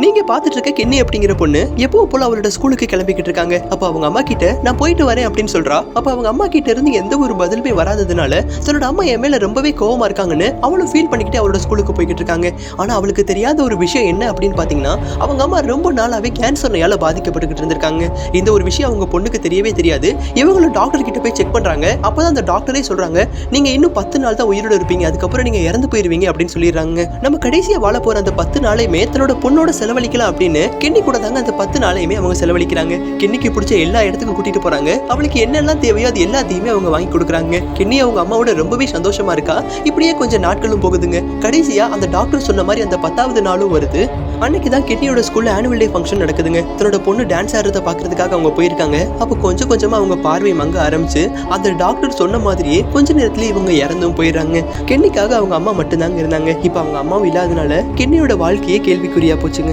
நீங்க பாத்துட்டு இருக்க கென்னி அப்படிங்கிற பொண்ணு எப்போ போல அவளோட ஸ்கூலுக்கு கிளம்பிக்கிட்டு இருக்காங்க. அப்ப அவங்க அம்மா கிட்ட நான் போயிட்டு வரேன் அப்படின்னு சொல்றா. அப்ப அவங்க அம்மா கிட்ட இருந்து எந்த ஒரு பதிலுமே வராததுனால தன்னோட அம்மா என் மேல ரொம்பவே கோவமா இருக்காங்கன்னு அவளும் ஃபீல் பண்ணிக்கிட்டு அவளோட ஸ்கூலுக்கு போய்கிட்டு இருக்காங்க. ஆனா அவளுக்கு தெரியாத ஒரு விஷயம் என்ன அப்படின்னு பாத்தீங்கன்னா அவங்க அம்மா ரொம்ப நாளாவே கேன்சர் நோயால பாதிக்கப்பட்டுக்கிட்டு இருந்திருக்காங்க. இந்த ஒரு விஷயம் அவங்க பொண்ணுக்கு தெரியவே தெரியாது. இவங்களும் டாக்டர் கிட்ட போய் செக் பண்றாங்க. அப்பதான் அந்த டாக்டரே சொல்றாங்க நீங்க இன்னும் பத்து நாள் தான் உயிரோட இருப்பீங்க. அதுக்கப்புறம் நீங்க இறந்து போயிருவீங்க அப்படின்னு சொல்லிடுறாங்க. நம்ம கடைசியா வாழ போற அந்த பத்து நாளையுமே தன்னோட பொண்ணோட செலவழிக்கலாம் அப்படின்னு கென்னி கூட தாங்க அந்த பத்து நாளையுமே அவங்க செலவழிக்கிறாங்க. கென்னிக்கு பிடிச்ச எல்லா இடத்துக்கும் கூட்டிட்டு போறாங்க. அவளுக்கு என்னெல்லாம் தேவையோ அது எல்லாத்தையுமே அவங்க வாங்கி கொடுக்குறாங்க. கென்னி அவங்க அம்மாவோட ரொம்பவே சந்தோஷமா இருக்கா? இப்படியே கொஞ்சம் நாட்களும் போகுதுங்க. கடைசியா அந்த டாக்டர் சொன்ன மாதிரி அந்த பத்தாவது நாளும் வருது. அன்னைக்கு தான் கென்னியோட ஸ்கூல்ல ஆனுவல் டே ஃபங்க்ஷன் நடக்குதுங்க. தன்னோட பொண்ணு டான்ஸ் ஆடுறத பாக்குறதுக்காக அவங்க போயிருக்காங்க. அப்போ கொஞ்சம் கொஞ்சமா அவங்க பார்வை மங்க ஆரம்பிச்சு அந்த டாக்டர் சொன்ன மாதிரியே கொஞ்ச நேரத்துல இவங்க இறந்தும் போயிடுறாங்க. கென்னிக்காக அவங்க அம்மா மட்டும்தாங்க இருந்தாங்க. இப்போ அவங்க அம்மாவும் இல்லாதனால கென்னியோட வாழ்க்கையே கேள்விக்குறியா போச்சுங்க.